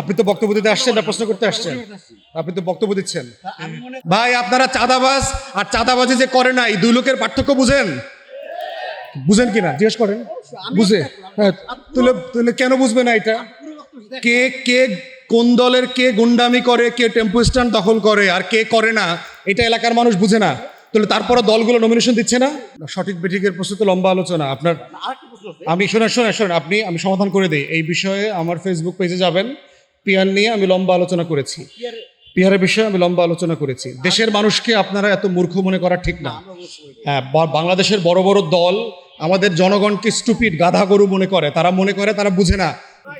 আপনি তো বক্তব্য দিতে আসছেন না প্রশ্ন করতে আসছেন? আপনি তো বক্তব্য দিচ্ছেন। ভাই আপনারা চাঁদাবাজ আর চাঁদাবাজি যে করে না এই দুই লোকের পার্থক্য বুঝেন? বুঝেন কিনা জিজ্ঞেস করেন। বুঝে। হ্যাঁ তাহলে তাহলে কেন বুঝবে না এটা? কে কে কোন দলের কে গুন্ডামি করে কে টেম্পো স্ট্যান্ড দখল করে আর কে করে না এটা এলাকার মানুষ বুঝে না। তাহলে তারপরে দলগুলো নমিনেশন দিচ্ছে না? সঠিক বেঠিকের প্রশ্নে তো লম্বা আলোচনা। আপনার আমি শোনেন শোনেন শোনেন আপনি আমি সমাধান করে দিই। এই বিষয়ে আমার ফেসবুক পেজে যাবেন। পিয়ার নিয়ে আমি লম্বা আলোচনা করেছি। পিয়ারের বিষয়ে আমি লম্বা আলোচনা করেছি। দেশের মানুষকে আপনারা এত মূর্খ মনে করা ঠিক না। হ্যাঁ বা- বাংলাদেশের বড় বড় দল আমাদের জনগণকে স্টুপিড গাধা গরু মনে করে। তারা মনে করে তারা বুঝে না।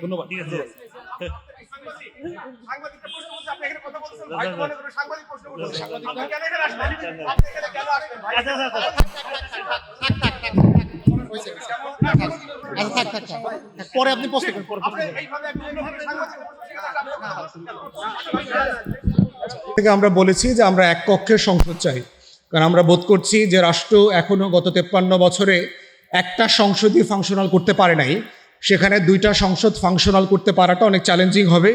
ধন্যবাদ ঠিক আছে। সাংবাদিকটা প্রশ্ন করছে আপনি এখানে কথা বলছেন ভাই মনে করে সাংবাদিক প্রশ্ন করছে আপনি কেন এখানে আসলেন আপনি এখানে কেন আসলেন ভাই আচ্ছা আচ্ছা আচ্ছা আচ্ছা থাক থাক থাক। পরে আপনি প্রশ্ন সাংবাদিক প্রশ্ন থেকে আমরা বলেছি যে আমরা এক কক্ষের সংসদ চাই। কারণ আমরা বোধ করছি যে রাষ্ট্র এখনও গত তেপ্পান্ন বছরে একটা সংসদই ফাংশনাল করতে পারে নাই। সেখানে দুইটা সংসদ ফাংশনাল করতে পারাটা অনেক চ্যালেঞ্জিং হবে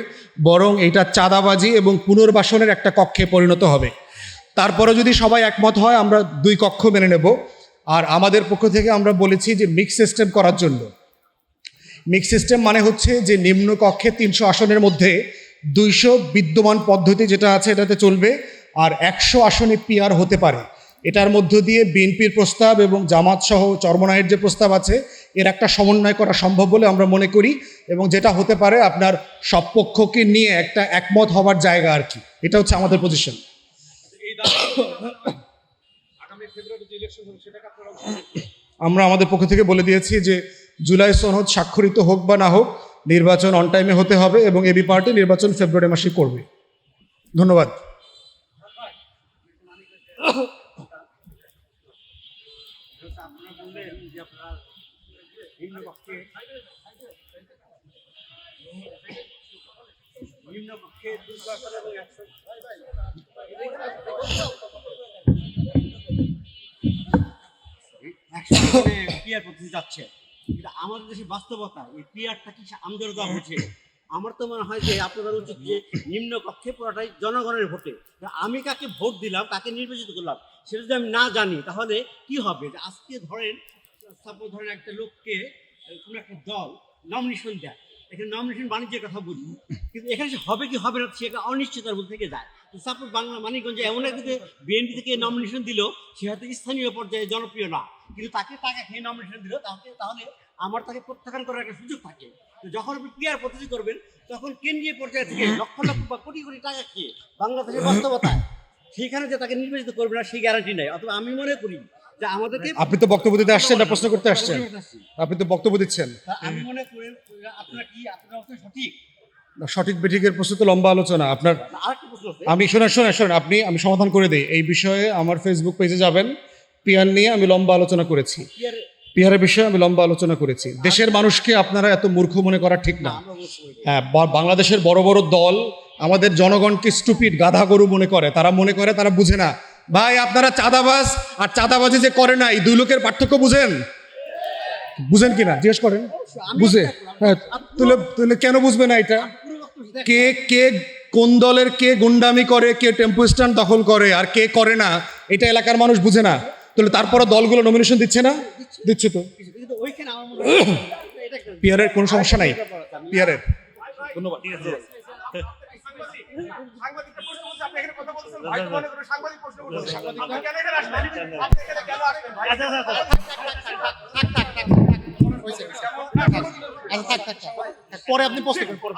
বরং এটা চাঁদাবাজি এবং পুনর্বাসনের একটা কক্ষে পরিণত হবে। তারপরে যদি সবাই একমত হয় আমরা দুই কক্ষ মেনে নেব। আর আমাদের পক্ষ থেকে আমরা বলেছি যে মিক্স সিস্টেম করার জন্য মিক্স সিস্টেম মানে হচ্ছে যে নিম্ন কক্ষে তিনশো আসনের মধ্যে দুইশো বিদ্যমান পদ্ধতি যেটা আছে এটাতে চলবে আর একশো আসনে পিআর হতে পারে। এটার মধ্য দিয়ে বিএনপির প্রস্তাব এবং জামাত সহ চরমনায়ের যে প্রস্তাব আছে এর একটা সমন্বয় করা সম্ভব বলে আমরা মনে করি এবং যেটা হতে পারে আপনার সব পক্ষকে নিয়ে একটা একমত হওয়ার জায়গা আর কি। এটা হচ্ছে আমাদের পজিশন আমরা আমাদের পক্ষ থেকে বলে দিয়েছি যে জুলাই সনদ স্বাক্ষরিত হোক বা না হোক, নির্বাচন অন টাইমে হতে হবে এবং এবি পার্টি নির্বাচন ফেব্রুয়ারি মাসে করবে। ধন্যবাদ। যাচ্ছে? কিন্তু আমাদের দেশে বাস্তবতা এই পিয়ারটা কি আমজনতা বুঝে আমার তো মনে হয় যে আপনাদের উচিত যে নিম্ন কক্ষে পুরোটাই জনগণের ভোটে। আমি কাকে ভোট দিলাম কাকে নির্বাচিত করলাম সেটা যদি আমি না জানি তাহলে কি হবে? আজকে ধরেন সাপোজ ধরেন একটা লোককে কোনো একটা দল নমিনেশন দেয়। এখানে নমিনেশন বাণিজ্যের কথা বলি কিন্তু এখানে সে হবে কি হবে না সে একটা অনিশ্চয়তার মধ্যে থেকে যায়। সাপোজ বাংলা মানিকগঞ্জে এমন একদিকে বিএনপি থেকে নমিনেশন দিল সে হয়তো স্থানীয় পর্যায়ে জনপ্রিয় না। কিন্তু তাকে টাকা খেয়ে নমিনেশন দিল তাহলে তাহলে আমার তাকে প্রত্যাখ্যান করার একটা সুযোগ থাকে। যখন আপনি পিয়ার পদ্ধতি করবেন তখন কেন্দ্রীয় পর্যায়ে থেকে লক্ষ লক্ষ বা কোটি কোটি টাকা খেয়ে বাংলাদেশের বাস্তবতায় সেখানে যে তাকে নির্বাচিত করবে না সেই গ্যারান্টি নাই। অথবা আমি মনে করি যে আমাদেরকে আপনি তো বক্তব্য দিতে আসছেন না প্রশ্ন করতে আসছেন। আপনি তো বক্তব্য দিচ্ছেন। আমি মনে করি আপনার কি আপনার সঠিক? সঠিক বেঠিকের প্রশ্নে তো লম্বা আলোচনা। আপনার আমি শোনেন শোনেন শোনেন আপনি আমি সমাধান করে দিই। এই বিষয়ে আমার ফেসবুক পেজে যাবেন। পিয়ার নিয়ে আমি লম্বা আলোচনা করেছি। পিয়ার পিয়ারের বিষয়ে আমি লম্বা আলোচনা করেছি। দেশের মানুষকে আপনারা এত মূর্খ মনে করা ঠিক না। হ্যাঁ বাংলাদেশের বড় বড় দল আমাদের জনগণকে স্টুপিড গাধা গরু মনে করে। তারা মনে করে তারা বুঝে না। ভাই আপনারা চাঁদাবাজ আর চাঁদাবাজি যে করে না এই দুই লোকের পার্থক্য বুঝেন? বুঝেন কিনা? জিজ্ঞেস করেন। বুঝে। হ্যাঁ তাহলে তাহলে কেন বুঝবে না এটা। কে কে কোন দলের কে গুন্ডামি করে কে টেম্পো স্ট্যান্ড দখল করে আর কে করে না এটা এলাকার মানুষ বুঝে না। তাহলে তারপরে দলগুলো নমিনেশন দিচ্ছে না? দিচ্ছে তো। পিয়ারের কোনো সমস্যা নাই? পিয়ারের। ধন্যবাদ ঠিক আছে। সাংবাদিকটা প্রশ্ন করছে আপনি এখানে কথা বলছেন ভাই মনে করে সাংবাদিক প্রশ্ন করছে আপনি কেন এখানে আসলেন আপনি এখানে কেন আসলেন ভাই আচ্ছা আচ্ছা আচ্ছা থাক থাক থাক। পরে আপনি প্রশ্ন করেন